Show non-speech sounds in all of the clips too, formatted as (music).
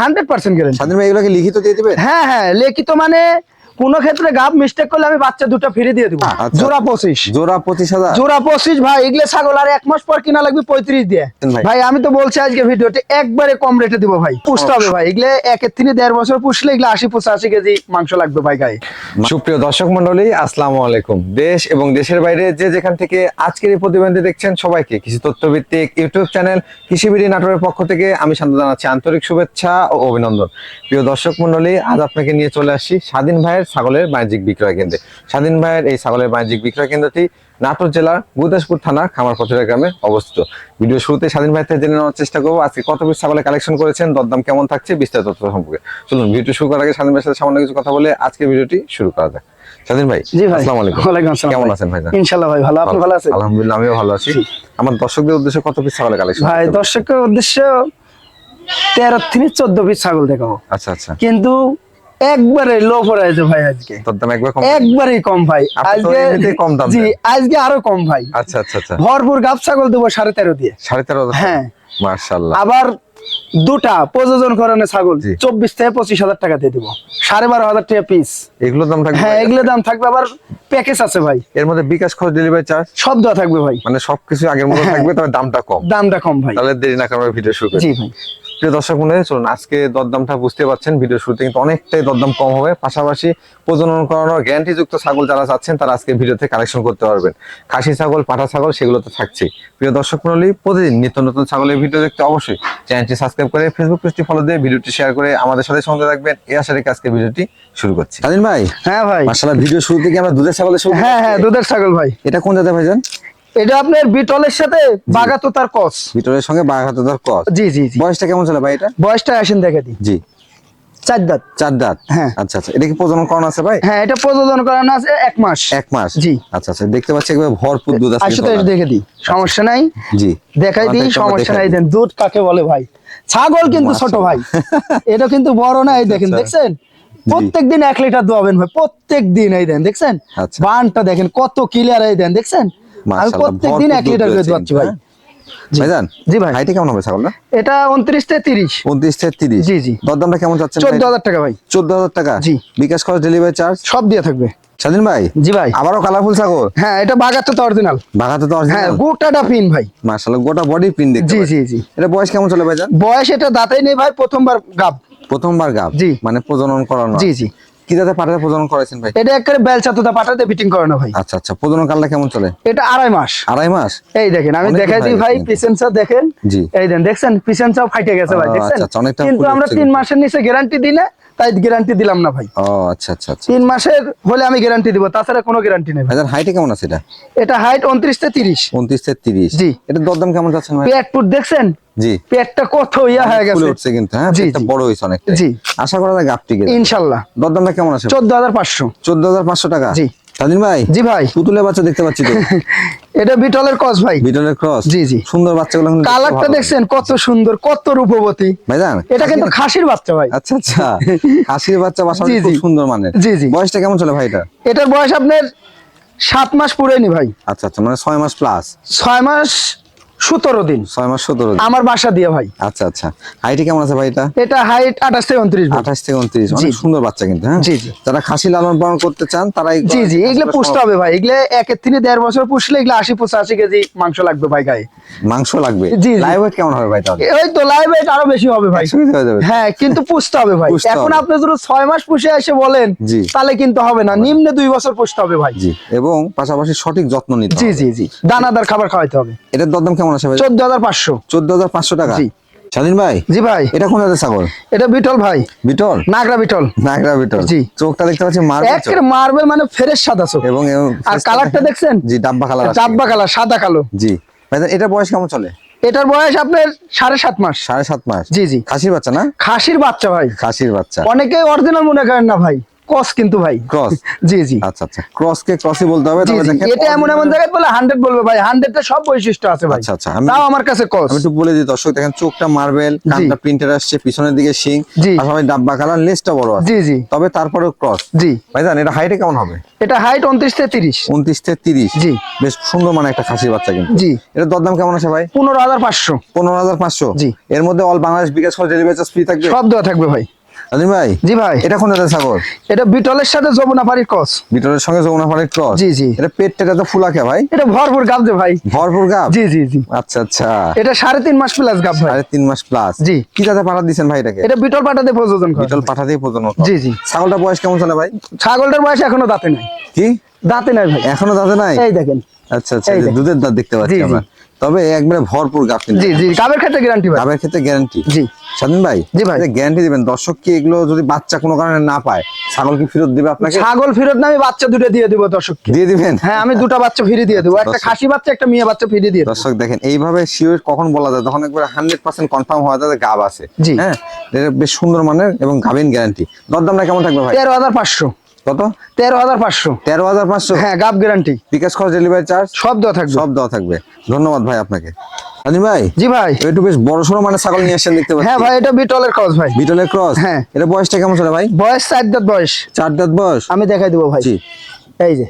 Hundred percent guarantee স্বাধীন ভাই এগুলোকে লিখিত দিয়ে দিবেন হ্যাঁ হ্যাঁ লিখিত মানে কোন ক্ষেত্রে গাব মিস্টেক করলে আমি বাচ্চা দুটো ফিরে দিয়ে দিব। আচ্ছা। জোড়া পঁচিশ। জোড়া পঁচিশ হাজার। জোড়া পঁচিশ ভাই এগুলো ছাগল আর এক মাস পর কিনা লাগবে পঁয়ত্রিশ দিয়ে। ভাই। আমি তো বলছি আজকে ভিডিওতে একবারে কম রেটে দিব ভাই। পুষতে হবে ভাই এগুলো একের থেকে দেড় বছর পুষলে এগুলো আশি পঁচাশি কেজি মাংস লাগবে ভাই গায়ে। সুপ্রিয় দর্শক মন্ডলী আসসালামু আলাইকুম। দেশ এবং দেশের বাইরে যে যেখান থেকে আজকের এই প্রতিবেদনটি দেখছেন সবাইকে কৃষি তথ্যভিত্তিক ইউটিউব চ্যানেল কৃষিবিড়ি নাটোরের পক্ষ থেকে আমি শান্ত জানাচ্ছি আন্তরিক শুভেচ্ছা ও অভিনন্দন। প্রিয় দর্শক মন্ডলী আজ আপনাকে নিয়ে চলে আসছি স্বাধীন ভাইয়ের ছাগলের বাণিজ্যিক বিক্রয় কেন্দ্রে। স্বাধীন ভাইয়ের এই ছাগলের বাণিজ্যিক বিক্রয় কেন্দ্রটি নাটোর জেলার গুদাসপুর থানার খামারপথের গ্রামে অবস্থিত। ভিডিও শুরুতে স্বাধীন ভাই থেকে জেনে নেওয়ার চেষ্টা করব আজকে কত পিস ছাগলের কালেকশন করেছেন দরদাম কেমন থাকছে বিস্তারিত তথ্য সম্পর্কে। চলুন ভিডিও শুরু করার আগে স্বাধীন ভাইয়ের সাথে সামান্য কিছু কথা বলে আজকের ভিডিওটি শুরু করা যাক। স্বাধীন ভাই জি ভাই। আসসালামু আলাইকুম। ওয়ালাইকুম আসসালাম কেমন আছেন ভাই ইনশাল্লাহ ভাই ভালো। আপনি ভালো আছেন? আলহামদুলিল্লাহ আমিও ভালো আছি। আমার দর্শকদের উদ্দেশ্যে কত পিস ছাগলের কালেকশন ভাই দর্শকের উদ্দেশ্য তেরো থেকে চোদ্দ পিস ছাগল দেখাবো। আচ্ছা আচ্ছা। কিন্তু একবারে লো প্রাইসে ভাই আজকে। দরদাম একবার কম একবারেই কম ভাই আজকে কম দাম জি আজকে আরও কম ভাই। আচ্ছা আচ্ছা আচ্ছা। ভরপুর গাব ছাগল দেবো সাড়ে তেরো দিয়ে। সাড়ে তেরো হ্যাঁ। মার্শাল্লাহ আবার দুটা প্রযোজন করানো ছাগল চব্বিশ থেকে পঁচিশ হাজার টাকা দিয়ে দিব। সাড়ে বারো হাজার টাকা পিস এগুলোর দাম থাকবে হ্যাঁ এগুলো দাম থাকবে আবার প্যাকেজ আছে ভাই। এর মধ্যে বিকাশ খরচ ডেলিভারি চার্জ সব দেওয়া থাকবে ভাই। মানে সবকিছু আগের মতো হ্যাঁ। থাকবে তবে দামটা কম। দামটা কম ভাই। তাহলে দেরি না করে ভিডিও শুরু করি। জি ভাই। প্রিয় দর্শক মনে চলুন আজকে দরদামটা বুঝতে পারছেন। ভিডিও শুরুতে কিন্তু অনেকটাই দরদাম কম হবে। পাশাপাশি প্রজনন করানোর গ্যারান্টি যুক্ত ছাগল যারা চাচ্ছেন তারা আজকে ভিডিওতে কালেকশন করতে পারবেন। খাসি ছাগল পাঠা ছাগল সেগুলো তো থাকছে। প্রিয় দর্শক মন্ডলী প্রতিদিন নিত্য নতুন ছাগলের ভিডিও দেখতে অবশ্যই চ্যানেলটি সাবস্ক্রাইব করে ফেসবুক পেজটি ফলো দিয়ে ভিডিওটি শেয়ার করে আমাদের সাথে সঙ্গে রাখবেন এই আশা রেখে আজকে ভিডিওটি শুরু করছি। স্বাধীন ভাই হ্যাঁ ভাই। মার্শাল্লাহ ভিডিও শুরু থেকে আমরা দুধের ছাগলের শুরু হ্যাঁ হ্যাঁ দুধের ছাগল ভাই। এটা কোন জাতের ভাইজান? এটা আপনার বিটলের সাথে বাগাতো তার কস। ভিতরের সঙ্গে বাঘাতে ধর কস? জি জি বয়সটা কেমন চলে ভাই এটা? বয়সটা আসেন দেখে দিই। জি। চার দাঁত। চার দাঁত? হ্যাঁ। আচ্ছা আচ্ছা। এটা কি প্রজনন করানো আছে ভাই? হ্যাঁ এটা প্রযোজন করানো আছে এক মাস। এক মাস? জি। আচ্ছা আচ্ছা। দেখতে পাচ্ছি একবার ভরপুর দুধ আছে আসলে দেখে দিই। সমস্যা নাই। জি। দেখাই দিই সমস্যা দেখাই নাই। দেন দুধ কাকে বলে ভাই? ছাগল কিন্তু ছোট ভাই। (laughs) এটা কিন্তু বড় না এই দেখেন। দেখছেন? প্রত্যেক দিন এক লিটার দোয়াবেন ভাই। প্রত্যেক দিন এই দেন দেখছেন। বানটা দেখেন কত ক্লিয়ার এই দেন দেখছেন? আমি লিটার করে ভাই। হ্যাঁ? ভাইজান জি ভাই। হাইটে কেমন হবে ছাগলটা? এটা উনত্রিশ থেকে তিরিশ। উনত্রিশ থেকে তিরিশ। জি, জি। দরদামটা কেমন যাচ্ছে চোদ্দ হাজার টাকা ভাই। চোদ্দ হাজার টাকা? জি। বিকাশ খরচ ডেলিভারি চার্জ সব দিয়ে থাকবে। স্বাধীন ভাই? জি ভাই। আবারও কালারফুল ছাগল? হ্যাঁ এটা বাগাতো তো অরিজিনাল তো হ্যাঁ গোটাটা পিন ভাই। মাশাআল্লাহ গোটা বডি পিন দেখতে জি জি জি। এটা বয়স কেমন চলে ভাইজান? বয়স এটা দাঁতাই নেই ভাই প্রথমবার গাব। প্রথমবার গাব? জি। মানে প্রজনন করানো। জি জি। কি প্রজনন করেছেন ভাই? এটা একেবারে বেলচা তোতা পাঠাতে ফিটিং করানো ভাই। আচ্ছা আচ্ছা প্রজনন কালটা কেমন চলে? এটা আড়াই মাস। আড়াই মাস? এই দেখেন আমি দেখাই দিই ভাই। দেখেন। জি। এই দেন দেখছেন? ফাইটে গেছে ভাই দেখছেন? আচ্ছা, আচ্ছা, কিন্তু আমরা তিন মাসের নিচে গ্যারান্টি দিলে না তাই গ্যারান্টি দিলাম না ভাই। ও আচ্ছা আচ্ছা আচ্ছা। তিন মাসের হলে আমি গ্যারান্টি দিব তাছাড়া কোনো গ্যারান্টি নেই। ভাইজান হাইটে কেমন আছে এটা? এটা হাইট উনত্রিশ থেকে তিরিশ। উনত্রিশ থেকে তিরিশ। জি। এটা দরদাম কেমন যাচ্ছে ভাই? পেটপুর দেখছেন? জি। পেটটা কত ইয়া হয়ে ফুলে গেছে। উঠছে কিন্তু হ্যাঁ? পেটটা বড় হয়েছে অনেকটা জি। আশা করা যায় গাপটি গেছে ইনশাল্লাহ। দরদামটা কেমন আছে? চোদ্দ হাজার পাঁচশো। চোদ্দ হাজার পাঁচশো টাকা? জি। স্বাধীন ভাই? জি ভাই। পুতুলের বাচ্চা দেখতে পাচ্ছি তো। (laughs) এটা বিটলের ক্রস ভাই। বিটলের ক্রস জি, জি। সুন্দর বাচ্চাগুলো কালারটা দেখছেন কত সুন্দর কত রূপবতী। ভাইজান এটা কিন্তু খাসির বাচ্চা ভাই। আচ্ছা আচ্ছা। (laughs) খাসির বাচ্চা বাসা খুব। সুন্দর মানে জি, জি। বয়সটা কেমন চলে ভাই এটা? এটার বয়স আপনার সাত মাস পুরেনি ভাই। আচ্ছা আচ্ছা মানে ছয় মাস প্লাস ছয় মাস সতেরো দিন। ছয় মাস সতেরো দিন। আমার বাসা দিয়ে ভাই। আচ্ছা আচ্ছা। হাইটে কেমন আছে ভাই এটা? এটা হাইট আঠাশ থেকে উনত্রিশ আঠাশ থেকে উনত্রিশ। অনেক সুন্দর বাচ্চা কিন্তু হ্যাঁ? জি, জি। যারা খাসি লালন পালন করতে চান তারা জি জি। এগুলো পুষতে হবে ভাই। এগুলো একের থেকে দেড় বছর পুষলে এগুলো আশি পঁচাশি কেজি মাংস লাগবে ভাই গায়ে। মাংস লাগবে? জি। লাইভ ওয়েট কেমন হবে ভাই তাহলে? ওই তো লাইভ ওয়েট আরও বেশি হবে ভাই। হ্যাঁ কিন্তু পুষতে হবে ভাই। এখন আপনি যদি ছয় মাস পুষে এসে বলেন। তাহলে কিন্তু হবে না। নিম্নে দুই বছর পুষতে হবে ভাই। জি। এবং পাশাপাশি সঠিক যত্ন নিতে জি হবে। জি জি। দানাদার খাবার খাওয়াইতে হবে। এটার দরদাম কেমন আছে ভাই? চোদ্দ হাজার পাঁচশো। চোদ্দ হাজার পাঁচশো টাকা? স্বাধীন ভাই? জি ভাই। এটা কোন জাতের ছাগল? এটা বিটল ভাই। বিটল? নাগরা বিটল। নাগরা বিটল। জি। চোখটা দেখতে পাচ্ছি মার্বেল একের মার্বেল মানে ফেরেশ সাদা চোখ। এবং আর কালারটা দেখছেন? জি ডাব্বা কালার ডাব্বা কালার সাদা কালো। জি। ভাই এটা বয়স কেমন চলে? এটার বয়স আপনার সাড়ে সাত মাস। সাড়ে সাত মাস? জি জি। খাসির বাচ্চা না? খাসির বাচ্চা ভাই। খাসির বাচ্চা। অনেকে অরিজিনাল মনে করেন না ভাই। কস কিন্তু ভাই। ক্রস (laughs) জি জি। আচ্ছা আচ্ছা। ক্রস কে ক্রসই বলতে হবে তবে দেখেন এটা এমন এমন জায়গায় বলে হান্ড্রেড বলবে ভাই। হান্ড্রেড এর সব বৈশিষ্ট্য আছে ভাই। আচ্ছা, আচ্ছা, আমি- তাও আমার কাছে কস আমি একটু বলে দিই দর্শক দেখেন চোখটা মার্বেল কানটা প্রিন্টার আসছে পিছনের দিকে শিং আর সবাই ডাব্বা কালার লেজটা বড় আছে। জি জি। তবে তারপরেও ক্রস জি। ভাইজান এটা হাইটে কেমন হবে? এটা হাইট উনত্রিশ থেকে তিরিশ। উনত্রিশ থেকে তিরিশ। জি। বেশ সুন্দর মানে একটা খাসির বাচ্চা কিন্তু। জি। এটা দরদাম কেমন আছে ভাই? পনেরো হাজার পাঁচশো। পনেরো হাজার পাঁচশো? জি। এর মধ্যে অল বাংলাদেশ বিকাশ করে ডেলিভারি চার্জ ফ্রি থাকবে? সব দেওয়া থাকবে ভাই। আলিম ভাই? জি ভাই। এটা কোন জাতের ছাগল? এটা বিটলের সাথে যমুনা পাড়ির কস বিটলের সঙ্গে যমুনা পাড়ের ক্রস? জি, জি। এটা পেটটা তো ফুলা খে ভাই? এটা ভরপুর গাব দে ভাই। ভরপুর গাব? জি জি জি। আচ্ছা আচ্ছা। এটা সাড়ে তিন মাস প্লাস গাব ভাই। সাড়ে তিন মাস প্লাস জি। কি জাতে পাঠা দিচ্ছেন ভাই এটাকে? এটা বিটল পাটাতে প্রযোজন করে বিটল পাঠা দিয়ে প্রজনন জি, জি। ছাগলটা বয়স কেমন চলে ভাই? ছাগলটার বয়স এখনও দাঁতে নাই। কি? দাঁতে নাই ভাই। এখনও দাঁতে নাই? এই দেখেন। আচ্ছা আচ্ছা। দুধের দাঁত দেখতে পাচ্ছি। আমরা। তবে একবারে ভরপুর কিন্তু জি জি গাবের ক্ষেত্রে গ্যারান্টি ভাই। গাবের ক্ষেত্রে গ্যারান্টি জি। স্বাধীন ভাই জি ভাই। গ্যারান্টি দিবেন। দর্শক কি এগুলো যদি বাচ্চা কোনো কারণে না পায় ছাগল কি ফেরত দিবে আপনাকে? ছাগল ফেরত না আমি বাচ্চা দুটো দিয়ে দিব দর্শককে। দিয়ে দিবেন? হ্যাঁ আমি দুটো বাচ্চা ফিরে দিয়ে দেবো। একটা খাসি বাচ্চা একটা মেয়ে বাচ্চা ফিরে দিয়ে দর্শক দেখেন এইভাবে শিওর কখন বলা যায়? তখন একবার হান্ড্রেড পার্সেন্ট কনফার্ম হওয়া যায় যে গাব আছে। জি। হ্যাঁ? বেশ সুন্দর মানের এবং গাবিন গ্যারান্টি দরদামটা কেমন থাকবে ভাই? তেরো হাজার পাঁচশো। কত? তেরো হাজার পাঁচশো। তেরো হাজার পাঁচশো? হ্যাঁ গাব গ্যারান্টি বিকাশ খরচ ডেলিভারি চার্জ সব দেওয়া থাকবে। সব দেওয়া থাকবে। ধন্যবাদ ভাই আপনাকে। আনি ভাই? জি ভাই। একটু বেশ বড় সড়ো মানে ছাগল নিয়ে আসছেন দেখতে পাচ্ছি। হ্যাঁ ভাই এটা বিটলের কস ভাই। বিটলের ক্রস হ্যাঁ। এটা বয়সটা কেমন চলে ভাই? বয়স চার দাঁত বয়স। চার দাঁত বয়স? আমি দেখাই দেবো ভাই। জি। এই যে।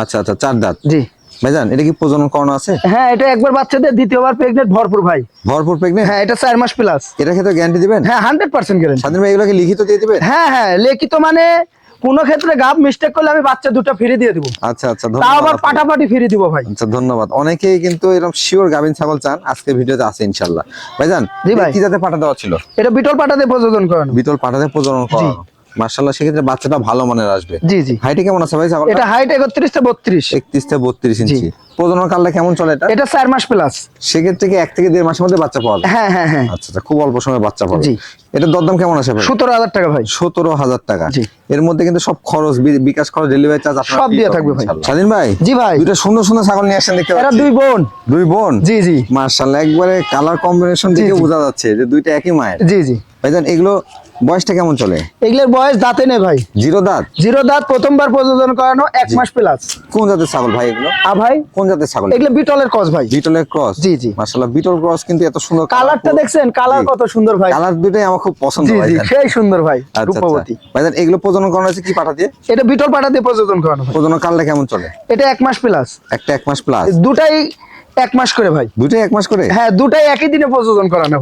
আচ্ছা আচ্ছা চার দাঁত। জি। ভাইজান এটা কি প্রজনন করানো আছে? হ্যাঁ এটা একবার বাচ্চাদের দ্বিতীয়বার প্রেগনেন্ট ভরপুর ভাই। ভরপুর প্রেগনেন্ট হ্যাঁ এটা চার মাস প্লাস এটা ক্ষেত্রে গ্যারান্টি দিবেন? হ্যাঁ হান্ড্রেড পার্সেন্ট গ্যারেন্টি স্বাধীন ভাই এগুলোকে লিখিত দিয়ে দিবেন? হ্যাঁ হ্যাঁ লিখিত মানে কোন ক্ষেত্রে গাব মিস্টেক করলে আমি বাচ্চা দুটো ফিরে দিয়ে দিব। আচ্ছা আচ্ছা তাও আবার। পাটাপাটি ফিরে দিব ভাই। আচ্ছা ধন্যবাদ। অনেকেই কিন্তু এরকম শিওর গাবিন ছাগল চান আজকে ভিডিওতে আছে ইনশাআল্লাহ ভাইজান জি ভাই। কি জাতে পাটা দেওয়া ছিল? এটা বিটল পাটাতে প্রজনন করানো। বিটল পাটাতে প্রজনন করানো। সেক্ষেত্রে বাচ্চাটা ভালো মানের আসবে। জি জি। হাইটে কেমন আছে ভাই? এটা হাইট থেকে বত্রিশ। একত্রিশ থেকে বত্রিশ ইঞ্চি। প্রজনন কালটা কেমন চলে এটা? এটা মাস প্লাস সেক্ষেত্রে কি থেকে মাসের মধ্যে বাচ্চা পাওয়া যায়? হ্যাঁ হ্যাঁ হ্যাঁ। আচ্ছা আচ্ছা খুব অল্প সময় বাচ্চা জি। এটা দরদাম কেমন আছে ভাই? সতেরো হাজার টাকা ভাই। সতেরো হাজার টাকা। এর মধ্যে কিন্তু সব খরচ বিকাশ খরচ ডেলিভারি চার্জ সব দেয়া থাকবে ভাই। স্বাধীন ভাই? জি ভাই। দুইটা সুন্দর সুন্দর ছাগল নিয়ে আসছেন দেখতে এরা দুই বোন। দুই বোন? জি জি। মার্শাল্লাহ একবারে কালার কম্বিনেশন দেখে বোঝা যাচ্ছে যে দুইটা একই মায়ের। জি জি। ভাইজান এগুলো বয়সটা কেমন চলে? এগুলোর বয়স দাঁতে নেই ভাই। জিরো দাঁত? জিরো দাঁত প্রথমবার প্রযোজন করানো এক মাস প্লাস কোন জাতের ছাগল ভাই এগুলো? আ ভাই কোন জাতের ছাগল? এগুলো বিটলের কস ভাই। বিটলের ক্রস জি, জি। মার্শাল্লাহ বিটল ক্রস কিন্তু এত সুন্দর কালারটা দেখছেন? কালার কত সুন্দর ভাই। কালার দুটাই আমার খুব পছন্দ জি জি সেই সুন্দর ভাই আচ্ছা রূপবতী। ভাই এগুলো প্রজনন করানো হয়েছে কি পাঠা দিয়ে? এটা বিটল পাটাতে প্রযোজন করানো ভাই প্রজনন কালটা কেমন চলে? এটা এক মাস প্লাস একটা এক মাস প্লাস দুটাই এক মাস করে ভাই। দুটাই এক মাস করে? হ্যাঁ দুটাই একই দিনে প্রযোজন করানো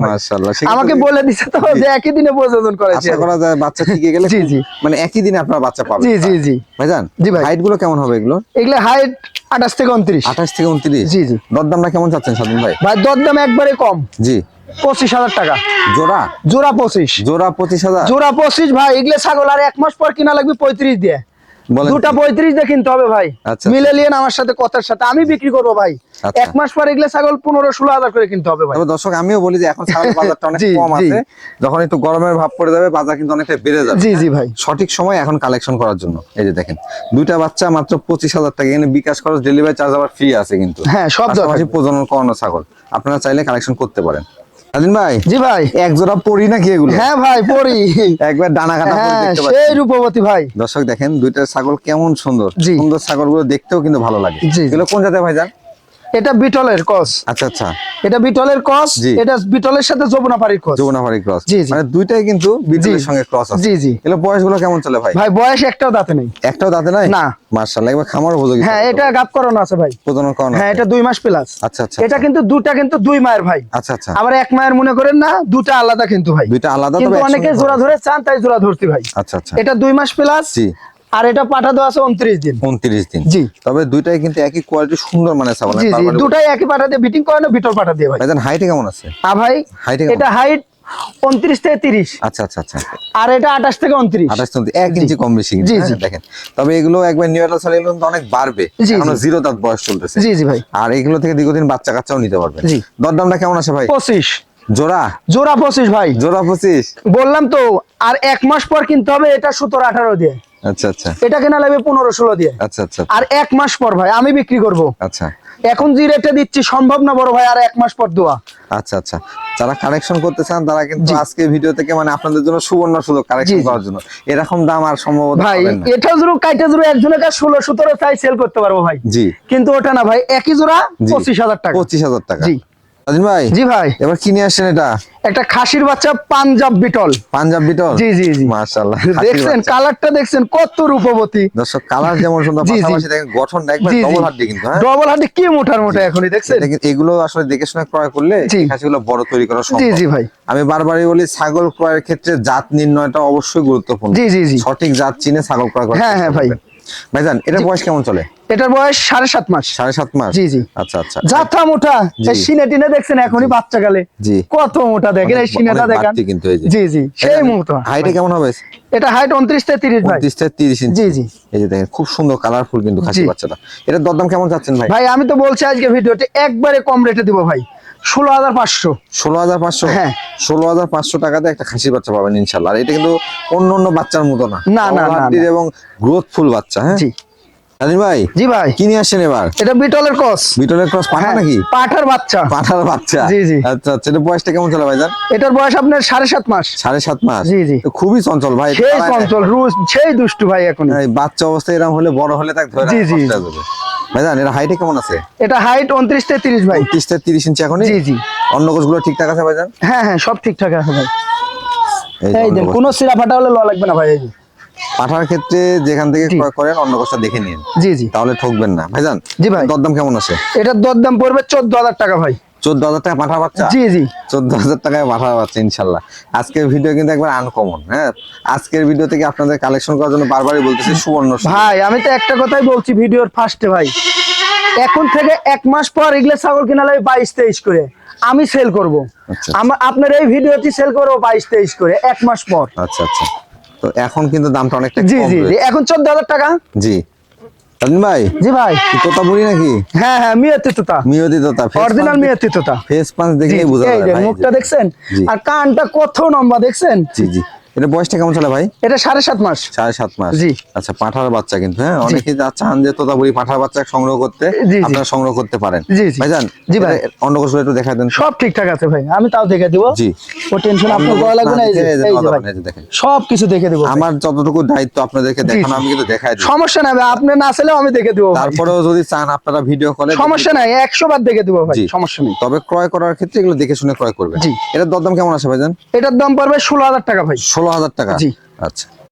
আমাকে বলে দিছে তো যে একই দিনে প্রযোজন করেছে আশা করা যায় বাচ্চা ঠিকে গেলে জি, জি। মানে একই দিনে আপনার বাচ্চা পাবে জি জি জি। ভাইজান জি ভাই। হাইটগুলো কেমন হবে এগুলো এগুলো হাইট আঠাশ থেকে উনত্রিশ। আঠাশ থেকে উনত্রিশ? জি, জি। দরদামটা কেমন চাচ্ছেন ভাই? ভাই দরদাম একবারে কম। জি। পঁচিশ হাজার টাকা। জোড়া? জোড়া পঁচিশ। জোড়া পঁচিশ হাজার? জোড়া পঁচিশ ভাই এগুলো ছাগল আর এক মাস পর কিনা লাগবে পঁয়ত্রিশ দিয়ে। দুটা? পঁয়ত্রিশ দিয়ে কিনতে হবে ভাই। আচ্ছা, মিলে নিয়ে আমার সাথে কথার সাথে। আমি বিক্রি করব ভাই। আচ্ছা। এক মাস পর এগুলো ছাগল পনেরো ষোলো হাজার করে কিনতে হবে ভাই। দর্শক আমিও বলি যে এখন ছাগল বাজারটা (laughs) অনেক কম আছে। যখন একটু গরমের ভাব পড়ে যাবে বাজার কিন্তু অনেকটা বেড়ে যাবে। জি জি ভাই। সঠিক সময় এখন কালেকশন করার জন্য। এই যে দেখেন দুইটা বাচ্চা মাত্র পঁচিশ হাজার টাকা। এখানে বিকাশ খরচ ডেলিভারি চার্জ আবার ফ্রি আছে কিন্তু। হ্যাঁ, সব প্রজনন করানো ছাগল। আপনারা চাইলে কালেকশন করতে পারেন। স্বাধীন ভাই? জি ভাই। এক জোড়া পরি নাকি এগুলো? হ্যাঁ ভাই পড়ি একবার ডানা কাটা পরি দেখতে দেখতে সেই রূপবতী ভাই। দর্শক দেখেন দুইটা ছাগল কেমন সুন্দর। সুন্দর ছাগলগুলো দেখতেও কিন্তু ভালো লাগে। এগুলো কোন জাতের ভাইজান এটা বিটলের কস। আচ্ছা আচ্ছা। এটা বিটলের কস এটা বিটলের সাথে কস। জি। মানে দুইটাই কিন্তু জি। সঙ্গে ক্রস আছে। জি, জি। এগুলো বয়সগুলো কেমন চলে ভাই? ভাই বয়স একটাও দাঁতে নেই। একটাও দাঁতে নাই? না। মার্শাল্লাহ একবার খামার উপযোগী হ্যাঁ এটা গাপ করানো আছে ভাই। প্রজনন করানো হ্যাঁ এটা দুই মাস প্লাস আচ্ছা আচ্ছা এটা আচ্ছা। কিন্তু দুটা কিন্তু দুই মায়ের ভাই। আচ্ছা আচ্ছা। আবার এক মায়ের মনে করেন না দুটা আলাদা কিন্তু ভাই। দুইটা আলাদা কিন্তু অনেকে জোড়া ধরে চান তাই জোড়া ধরছি ভাই। আচ্ছা আচ্ছা। এটা দুই মাস প্লাস জি। আর এটা পাঠা দেওয়া আছে উনত্রিশ দিন। উনত্রিশ দিন। জি। তবে দুইটাই কিন্তু একই কোয়ালিটি সুন্দর মানে দুটাই একই পাঠা দিয়ে বিটিং করানো বিটল পাঠা দিয়ে ভাই। হাইটে কেমন আছে? ভাই এটা হাইট উনত্রিশ থেকে তিরিশ। আচ্ছা আচ্ছা আচ্ছা। আর এটা আঠাশ থেকে উনত্রিশ। আঠাশ চলতি এক ইঞ্চি কম বেশি জি, হ্যাঁ, জি। দেখেন। তবে এগুলো একবার নিউ সালে কিন্তু অনেক বাড়বে। এখনও। জিরো দাঁত বয়স চলতেছে। জি জি ভাই। আর এগুলো থেকে দীর্ঘদিন বাচ্চা কাচ্চাও নিতে পারবে। জি। দরদামটা কেমন আছে ভাই? পঁচিশ। জোড়া? জোড়া পঁচিশ ভাই। জোড়া পঁচিশ। বললাম তো আর এক মাস পর কিনতে হবে এটা সতেরো আঠারো দিয়ে। আচ্ছা আচ্ছা। এটা কেনা লাগবে পনেরো ষোলো দিয়ে। আচ্ছা আচ্ছা আর এক মাস পর ভাই আমি বিক্রি করব। আচ্ছা। এখন যে রেটে দিচ্ছি সম্ভব না বড় ভাই আর এক মাস পর দেওয়া আচ্ছা আচ্ছা। যারা কালেকশন করতে চান তারা কিন্তু। আজকে ভিডিও থেকে মানে আপনাদের জন্য সুবর্ণ সুযোগ কালেকশন। করার জন্য। এরকম দাম আর সম্ভবত ভাই। এটা জোড়া কাইটা জোড়া একজনের কাছে ষোলো সতেরো চাই সেল করতে পারব ভাই। জি। কিন্তু ওটা না ভাই একই জোড়া জি। পঁচিশ হাজার টাকা। পঁচিশ হাজার টাকা। জি। রাজিন ভাই? জি ভাই। এবার কিনে আসছেন এটা? একটা খাসির বাচ্চা পাঞ্জাব বিটল। পাঞ্জাব বিটল? জি, জি, জি। মাশাআল্লাহ দেখছেন কালারটা দেখছেন কত রূপবতী। দর্শক কালার যেমন সুন্দর জি, জি। পাশাপাশি দেখেন গঠন একবার জি ডবল জি হাড্ডি কিন্তু হ্যাঁ? ডবল হাড্ডি কি মোটার মোটা এখনই দেখছেন? এগুলো আসলে দেখে শুনে ক্রয় করলে খাসিগুলো বড় তৈরি করা জি সম্ভব। জি ভাই। আমি বারবারই বলি ছাগল ক্রয়ের ক্ষেত্রে জাত নির্ণয়টা অবশ্যই গুরুত্বপূর্ণ। জি জি জি। সঠিক জাত চিনে ছাগল ক্রয় করা হ্যাঁ, হ্যাঁ, ভাই। ভাইজান এটার বয়স কেমন চলে? এটার বয়স সাড়ে সাত মাস। সাড়ে সাত মাস? জি, জি। আচ্ছা আচ্ছা। জাথা মোটা সিনে টিনে দেখছেন এখনই বাচ্চা গালে জি। কত মোটা দেখেন এই সিনেটা দেখান। কিন্তু এই জি জি সেই মোটা হাইটে কেমন হবে? এটা হাইট উনত্রিশ থেকে তিরিশ ভাই। পঁয়ত্রিশ থেকে তিরিশ ইঞ্চি জি, জি। এই যে দেখেন খুব সুন্দর কালারফুল কিন্তু খাসি বাচ্চাটা। এটার দরদাম কেমন চাচ্ছেন ভাই? ভাই আমি তো বলছি আজকে ভিডিওতে একবারে কম রেটে দিব ভাই। ষোলো হাজার পাঁচশো। ষোলো হাজার পাঁচশো? হ্যাঁ। ষোলো হাজার পাঁচশো টাকাতে একটা খাসি বাচ্চা পাবেন ইনশাল্লাহ আর এটা কিন্তু অন্য অন্য বাচ্চার মতো না। না, না। এবং গ্রোথফুল বাচ্চা হ্যাঁ? জি। ভাই জি ভাই। কি নিয়ে আসছেন এবার? এটা বিটলের কস বিটলের ক্রস পাঠা হ্যাঁ, নাকি? পাঠার বাচ্চা। পাঠার বাচ্চা। জি, জি। আচ্ছা আচ্ছা এটা বয়সটা কেমন চলে ভাইজান? এটার বয়স আপনার সাড়ে সাত মাস। সাড়ে সাত মাস? জি, জি। খুবই চঞ্চল ভাই। সেই চঞ্চল রুশ সেই দুষ্টু ভাই এখন। বাচ্চা অবস্থায় এরকম হলে বড় হলে তাকে ধরে জি, জি। ভাইজান এর হাইটে কেমন আছে? এটা হাইট উনত্রিশ থেকে তিরিশ ভাই। তিরিশ থেকে তিরিশ ইঞ্চি এখনই? জি, জি। অন্য গোছগুলো ঠিকঠাক আছে ভাইজান? হ্যাঁ হ্যাঁ সব ঠিকঠাক আছে ভাই। এই দেন কোনো সিরা ফাটা হলে ল লাগবে না ভাই এই। পাঠার ক্ষেত্রে যেখান থেকে। ক্রয় করেন অন্য কোষটা দেখে নিন। জি জি। তাহলে ঠকবেন না। ভাইজান জি ভাই। দরদাম কেমন আছে? এটার দরদাম পড়বে চোদ্দ হাজার টাকা ভাই। চোদ্দ হাজার টাকা পাঠা বাচ্চা? জি জি। চোদ্দ হাজার টাকায় পাঠা বাচ্চা ইনশাল্লাহ। আজকের ভিডিও কিন্তু একবার আনকমন হ্যাঁ? আজকের ভিডিও থেকে আপনাদের কালেকশন করার জন্য বারবারই বলতেছি সুবর্ণ ভাই আমি তো একটা কথাই বলছি ভিডিওর ফার্স্টে ভাই। এখন থেকে এক মাস পর এগুলো ছাগল কিনা লাগবে বাইশ তেইশ করে। আমি সেল করব। আচ্ছা। আপনার এই ভিডিওটি সেল করব বাইশ তেইশ করে এক মাস পর। আচ্ছা আচ্ছা। তো এখন কিন্তু দামটা অনেকটা জি জি এখন চোদ্দ হাজার টাকা। জি। রাজীব ভাই জি ভাই। কি তোতাপুরি নাকি? হ্যাঁ হ্যাঁ মিয়াতি তোতা মিয়তি তোতা অরিজিনাল মিয়াতি তোতা ফেস পাঁচ জি, দেখলেই জি, বোঝা এই যায় যে ভাই, মুখটা জি। দেখছেন? জি। আর কানটা কত লম্বা দেখছেন? জি জি। এটা বয়সটা কেমন চলে ভাই? এটা সাড়ে সাত মাস। সাড়ে সাত মাস। জি। আচ্ছা পাঠার বাচ্চা কিন্তু হ্যাঁ? অনেকে যা চান যে তোতাপুরি পাঠার বাচ্চা সংগ্রহ করতে। আপনারা সংগ্রহ করতে পারেন। জি, জি। ভাইজান জি, ভাই। অন্য কিছু একটু দেখা দেন। সব ঠিকঠাক আছে ভাই আমি তাও দেখে দিব। জি। ও টেনশন আপনার করা লাগবে না এই যে ভাই। দেখেন। সব কিছু দেখে দিব। আমার যতটুকু দায়িত্ব আপনাদেরকে দেখানো আমি কিন্তু দেখাই দিই সমস্যা নাই ভাই আপনি না চাইলেও আমি দেখে দিব ভাই। তারপরেও যদি চান আপনারা ভিডিও কলে সমস্যা নাই একশো বার দেখে দিব ভাই সমস্যা নেই। তবে ক্রয় করার ক্ষেত্রে এগুলো দেখে শুনে ক্রয় করবেন। জি। এটার দরদাম কেমন আছে ভাইজান? এটার দাম পড়বে ষোলো হাজার টাকা ভাই। ষোলো হাজার টাকা জি। আচ্ছা